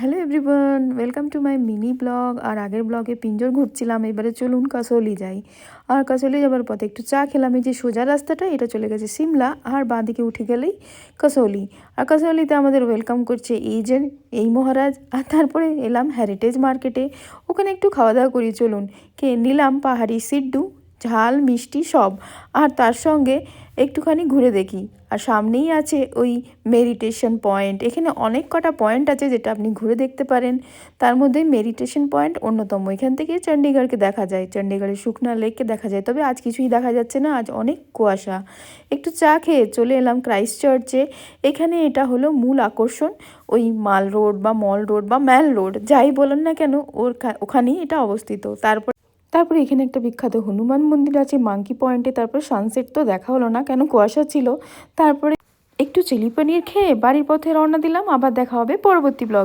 Hello everyone, welcome to my mini blog. আর আগের ব্লগে পিঞ্জর ঘুরছিলাম, এবারে চলুন কাসলি যাই। আর কাসলি যাবার পথে একটু চা খেলাম, এই যে সোজা রাস্তাটা, এটা চলে গেছে সিমলা, আর বাঁদিকে উঠে গেলেই কাসলি। আর কাসলিতে আমাদের ওয়েলকাম করছে এই যে এই মহারাজ, আর তারপরে এলাম হ্যারিটেজ মার্কেটে ওখানে একটু খাওয়া দাওয়া করি, চলুন। কে নিলাম পাহাড়ি সিড্ডু ঝাল, মিষ্টি সব। আর তার সঙ্গে একটুখানি ঘুরে দেখি। আর সামনেই আছে ওই মেডিটেশন পয়েন্ট। এখানে অনেক কটা পয়েন্ট আছে যেটা আপনি ঘুরে দেখতে পারেন। তার মধ্যে মেডিটেশন পয়েন্ট অন্যতম। এখান থেকে চণ্ডীগড়কে দেখা যায়। চণ্ডীগড়ের শুকনা লেককে দেখা যায়। তবে আজ কিছুই দেখা যাচ্ছে না। আজ অনেক কুয়াশা। একটু চা খেয়ে চলে এলাম ক্রাইস্ট চার্চে। এখানে এটা হলো মূল আকর্ষণ। ওই মাল রোড বা মল রোড বা ম্যাল রোড। যাই বলেন না কেন ওর ওখানেই এটা অবস্থিত। তারপর তারপরে এখানে একটা বিখ্যাত হনুমান মন্দির আছে মাঙ্কি পয়েন্টে তারপর সানসেট তো দেখা হলো না, কেন কুয়াশা ছিল? তারপরে একটু চিলি পনির খেয়ে বাড়ির পথে রওনা দিলাম, আবার দেখা হবে পরবর্তী ব্লগ